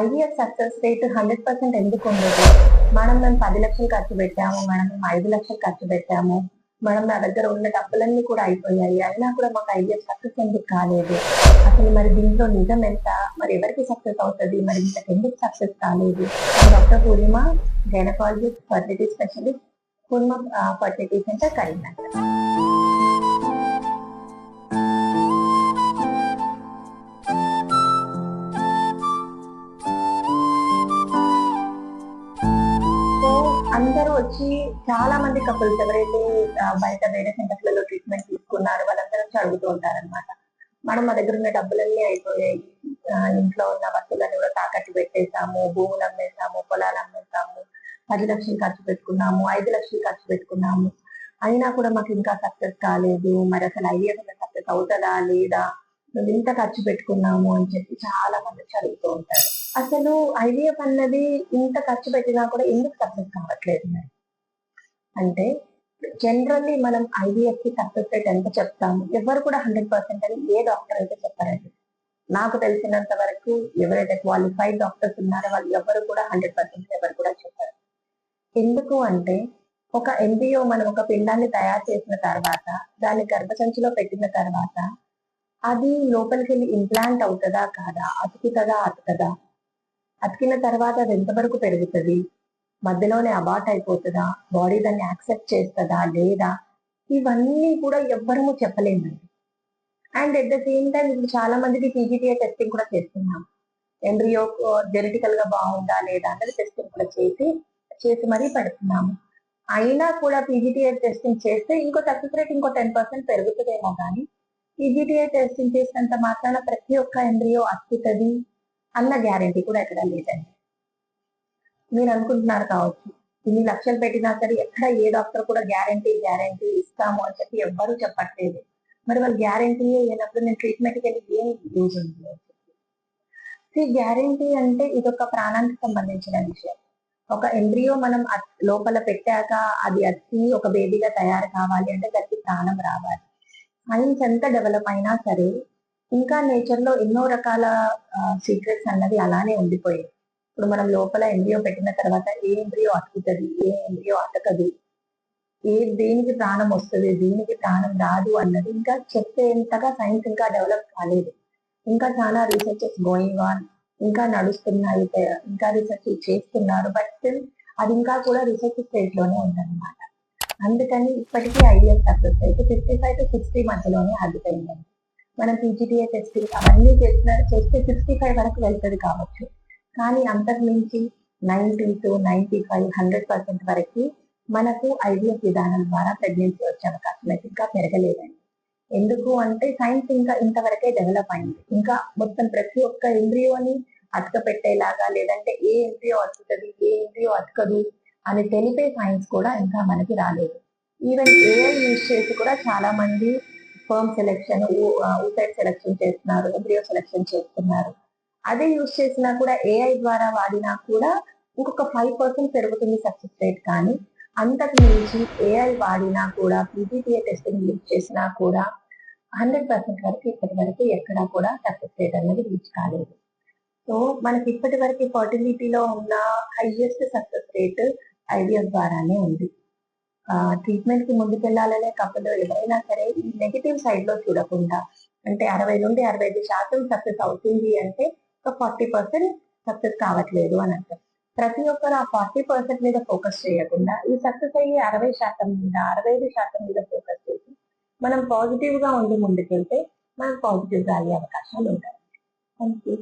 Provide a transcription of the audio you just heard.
IVF success rate hundred percent ఎందుకు ఉండదు? మనం మేము పది లక్షలు ఖర్చు పెట్టాము మనం మేము ఐదు లక్షలు ఖర్చు పెట్టాము మనం నా దగ్గర ఉన్న డబ్బులన్నీ కూడా అయిపోయాయి. అయినా కూడా మాకు ఐవీఎఫ్ సక్సెస్ ఎందుకు కాలేదు? అసలు మరి దీంట్లో నిజం ఎంత? మరి ఎవరికి సక్సెస్ అవుతుంది? మరి ఇంతకు ఎందుకు సక్సెస్ కాలేదు? Doctor Purnima gynaecologist fertility specialist Purnima fertility centre Karimnagar. వచ్చి చాలా మంది కపుల్స్ ఎవరైతే బయట వేరే సెంటర్లలో ట్రీట్మెంట్ తీసుకున్నారో వాళ్ళందరూ వచ్చి అడుగుతూ ఉంటారన్నమాట. మనం మా దగ్గర ఉన్న డబ్బులన్నీ అయిపోయాయి. ఇంట్లో ఉన్న వస్తువులన్నీ కూడా తాకట్టు పెట్టేశాము. భూములు అమ్మేశాము పొలాలు అమ్మేశాము. పది లక్షలు ఖర్చు పెట్టుకున్నాము ఐదు లక్షలు ఖర్చు పెట్టుకున్నాము. అయినా కూడా మాకు ఇంకా సక్సెస్ కాలేదు. మరి అసలు ఐడియా సక్సెస్ అవుతుందా లేదా? మేము ఇంత ఖర్చు పెట్టుకున్నాము అని చెప్పి చాలా మంది చదువుతూ అడుగుతూ ఉంటారు. అసలు ఐవీఎఫ్ అన్నది ఇంత ఖర్చు పెట్టినా కూడా ఎందుకు సక్సెస్ కావట్లేదు మరి అంటే జనరల్లీ మనం ఐవీఎఫ్కి సక్సెస్ రేట్ ఎంత చెప్తాము? ఎవరు కూడా హండ్రెడ్ పర్సెంట్ అని ఏ డాక్టర్ అయితే చెప్పారండి. నాకు తెలిసినంత వరకు ఎవరైతే క్వాలిఫైడ్ డాక్టర్స్ ఉన్నారో వాళ్ళు ఎవరు కూడా హండ్రెడ్ పర్సెంట్ ఎవరు కూడా చెప్పారు. ఎందుకు అంటే ఒక ఎంబీఓ మనం ఒక పిండాన్ని తయారు చేసిన తర్వాత దాన్ని గర్భసంచిలో పెట్టిన తర్వాత అది లోపలికి వెళ్ళి ఇంప్లాంట్ అవుతుందా కాదా? అతుకుతుందా అతుకదా అతికిన తర్వాత అది ఎంతవరకు పెరుగుతుంది? మధ్యలోనే అబార్ట్ అయిపోతుందా? బాడీ దాన్ని యాక్సెప్ట్ చేస్తుందా? లేదా? ఇవన్నీ కూడా ఎవ్వరము చెప్పలేమండి. And at the same time ఇప్పుడు చాలా మందికి పీజీటీఏ టెస్టింగ్ కూడా చేస్తున్నాం. ఎంబ్రియో జెనెటికల్గా బాగుందా లేదా అన్నది టెస్టింగ్ కూడా చేసి చేసి మరీ పెడుతున్నాము. అయినా కూడా పీజీటీఏ టెస్టింగ్ చేస్తే ఇంకో సక్సెస్ రేట్ ఇంకో టెన్ పర్సెంట్ పెరుగుతుందేమో కానీ పీజీటీఏ టెస్టింగ్ చేసినంత మాత్రాన ప్రతి ఒక్క ఎంబ్రియో అత్తుతుంది అన్న గ్యారంటీ కూడా ఎక్కడ లేదండి. మీరు అనుకుంటున్నారు కావచ్చు ఇన్ని లక్షలు పెట్టినా సరే ఎక్కడ ఏ డాక్టర్ కూడా గ్యారంటీ గ్యారంటీ ఇస్తాము అని చెప్పి ఎవ్వరూ చెప్పట్లేదు. మరి వాళ్ళు గ్యారంటీ అయినప్పుడు నేను ట్రీట్మెంట్కి వెళ్ళి ఏం యూజ్ ఉంది? ఈ గ్యారంటీ అంటే ఇది ఒక ప్రాణానికి సంబంధించిన విషయం. ఒక ఎంబ్రియో మనం లోపల పెట్టాక అది అచ్చి ఒక బేబీగా తయారు కావాలి అంటే దానికి ప్రాణం రావాలి. సైన్స్ ఎంత డెవలప్ అయినా సరే ఇంకా నేచర్లో ఎన్నో రకాల సీక్రెట్స్ అన్నది అలానే ఉండిపోయాయి. ఇప్పుడు మనం లోపల ఎంబ్రియో పెట్టిన తర్వాత ఏ ఎంబ్రియో అతుకుతుంది ఏ ఎంబ్రియో అతకదు ఏ దేనికి ప్రాణం వస్తుంది దేనికి ప్రాణం రాదు అన్నది ఇంకా చెప్పేంతగా సైన్స్ ఇంకా డెవలప్ కాలేదు. ఇంకా చాలా రీసెర్చెస్ గోయింగ్ ఆన్ ఇంకా నడుస్తున్నాయి ఇంకా రీసెర్చ్ చేస్తున్నారు బట్ స్టిల్ అది ఇంకా కూడా రీసెర్చ్ స్టేజ్లోనే ఉందన్నమాట. అందుకని ఇప్పటికీ ఐడియా సక్సెస్ అయితే ఫిఫ్టీ ఫైవ్ టు సిక్స్టీ మధ్యలోనే ఆగిపోయిందండి. మనం పీజీటీఏ టెస్టింగ్ అవన్నీ చేసిన చేస్తే సిక్స్టీ ఫైవ్ వరకు వెళ్తుంది కావచ్చు. కానీ అంతకు మించి ninety to ninety five hundred percent వరకు మనకు ఐవీఎఫ్ విధానం ద్వారా ప్రెగ్నెన్సీ వచ్చే అవకాశం అయితే ఇంకా పెరగలేదండి. ఎందుకు అంటే సైన్స్ ఇంకా ఇంతవరకే డెవలప్ అయింది. ఇంకా మొత్తం ప్రతి ఒక్క ఎంబ్రియోని అతక పెట్టేలాగా లేదంటే ఏ ఎంబ్రియో అతుకుతుంది ఏ ఎంబ్రియో అతకదు అని తెలిపే సైన్స్ కూడా ఇంకా మనకి రాలేదు. ఈవెన్ ఏఐ యూజ్ చేసి కూడా చాలా మంది ఫర్మ్ సెలెక్షన్ ఊసైడ్ సెలెక్షన్ చేస్తున్నారు ఎంబ్రియో సెలెక్షన్ చేస్తున్నారు. అదే యూజ్ చేసినా కూడా ఏఐ ద్వారా వాడినా కూడా ఇంకొక ఫైవ్ పర్సెంట్ పెరుగుతుంది సక్సెస్ రేట్ కానీ అంతకు మించి ఏఐ వాడినా కూడా పీజీటీఏ టెస్టింగ్ యూజ్ చేసినా కూడా హండ్రెడ్ పర్సెంట్ వరకు ఇప్పటి వరకు ఎక్కడా కూడా సక్సెస్ రేట్ అనేది రీచ్ కాలేదు. సో మనకి ఇప్పటి వరకు ఫర్టిలిటీలో ఉన్న హైయెస్ట్ సక్సెస్ రేట్ ఐడిఎస్ ద్వారానే ఉంది. ట్రీట్మెంట్కి ముందుకెళ్ళాలనే కప్పులు ఎవరైనా సరే ఈ నెగిటివ్ సైడ్లో చూడకుండా అంటే అరవై నుండి అరవై ఐదు శాతం సక్సెస్ అవుతుంది అంటే ఒక ఫార్టీ పర్సెంట్ సక్సెస్ కావట్లేదు అని అర్థం. ప్రతి ఒక్కరు ఆ ఫార్టీ పర్సెంట్ మీద ఫోకస్ చేయకుండా ఈ సక్సెస్ అయ్యే అరవై శాతం మీద అరవై ఐదు శాతం మీద ఫోకస్ చేసి మనం పాజిటివ్గా ఉండి ముందుకెళ్తే మనం పాజిటివ్గా అయ్యే అవకాశాలు ఉంటాయి. Thank you